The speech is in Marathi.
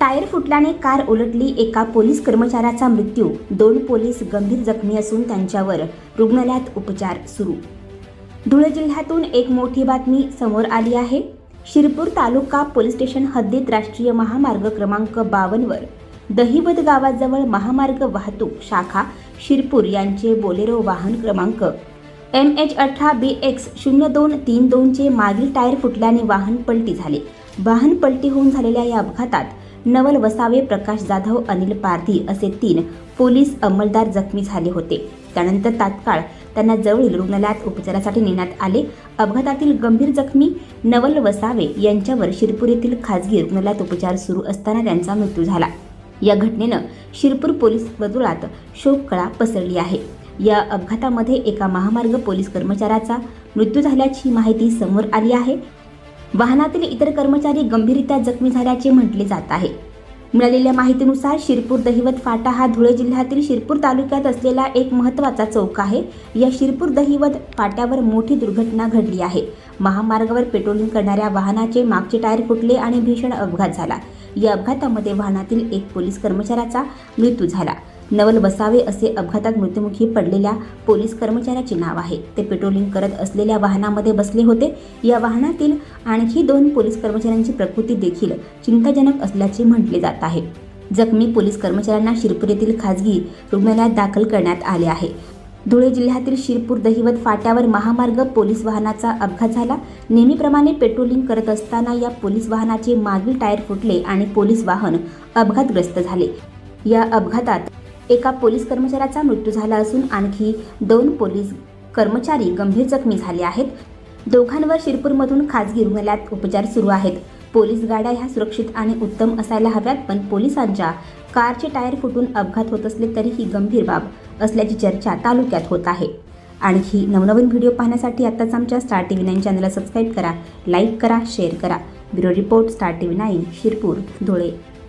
टायर फुटल्याने कार उलटली एका पोलीस कर्मचाऱ्याचा मृत्यू. दोन पोलीस गंभीर जखमी असून त्यांच्यावर रुग्णालयात उपचार सुरू. धुळे जिल्ह्यातून एक मोठी बातमी समोर आली आहे. शिरपूर तालुका पोलीस स्टेशन हद्दीत राष्ट्रीय महामार्ग क्रमांक बावनवर दहिवद गावाजवळ महामार्ग वाहतूक शाखा शिरपूर यांचे बोलेरो वाहन क्रमांक एम एच अठरा बी एक्स शून्य दोन तीन दोनचे मागील टायर फुटल्याने वाहन पलटी झाले. वाहन पलटी होऊन झालेल्या या अपघातात नवल वसावे प्रकाश जाधव अनिल पारधी असे तीन पोलीस अंमलदार जखमी झाले होते. त्यानंतर तात्काळ त्यांना जवळील रुग्णालयात उपचारासाठी नेण्यात आले. अपघातातील गंभीर जखमी नवल वसावे यांच्यावर शिरपूर येथील खाजगी रुग्णालयात उपचार सुरू असताना त्यांचा मृत्यू झाला. या घटनेनं शिरपूर पोलीस वर्तुळात शोककळा पसरली आहे. या अपघातामध्ये एका महामार्ग पोलीस कर्मचाऱ्याचा मृत्यू झाल्याची माहिती समोर आली आहे. वाहनातील इतर कर्मचारी गंभीररित्या जखमी झाल्याचे म्हटले जात आहे. मिळालेल्या माहितीनुसार शिरपूर दहिवत फाटा हा धुळे जिल्ह्यातील शिरपूर तालुक्यात असलेला एक महत्त्वाचा चौक आहे. या शिरपूर दहिवत फाट्यावर मोठी दुर्घटना घडली आहे. महामार्गावर पेट्रोलिंग करणाऱ्या वाहनाचे मागचे टायर फुटले आणि भीषण अपघात झाला. या अपघातामध्ये वाहनातील एक पोलीस कर्मचाऱ्याचा मृत्यू झाला. नवल बसावे असे अपघातात मृत्युमुखी पडलेल्या पोलीस कर्मचाऱ्याचे नाव आहे. ते पेट्रोलिंग करत असलेल्या वाहनामध्ये बसले होते. या वाहनातील आणखी दोन पोलीस कर्मचाऱ्यांची प्रकृती देखील चिंताजनक असल्याचे म्हटले जात आहे. जखमी पोलीस कर्मचाऱ्यांना शिरपूर येथील खाजगी रुग्णालयात दाखल करण्यात आले आहे. धुळे जिल्ह्यातील शिरपूर दहिवत फाट्यावर महामार्ग पोलीस वाहनाचा अपघात झाला. नेहमीप्रमाणे पेट्रोलिंग करत असताना या पोलीस वाहनाचे मागील टायर फुटले आणि पोलीस वाहन अपघातग्रस्त झाले. या अपघातात एका पोलीस कर्मचाऱ्याचा मृत्यू झाला असून आणखी दोन पोलीस कर्मचारी गंभीर जखमी झाले आहेत. दोघांवर शिरपूरमधून खाजगी रुग्णालयात उपचार सुरू आहेत. पोलीस गाड्या ह्या सुरक्षित आणि उत्तम असायला हव्यात पण पोलिसांच्या कारचे टायर फुटून अपघात होत असले तरी ही गंभीर बाब असल्याची चर्चा तालुक्यात होत आहे. आणखी नवनवीन व्हिडिओ पाहण्यासाठी आत्ताच आमच्या स्टार टी व्ही नाईन चॅनलला सबस्क्राईब करा लाईक करा शेअर करा. Bureau report star T V nine Shirpur Dhule.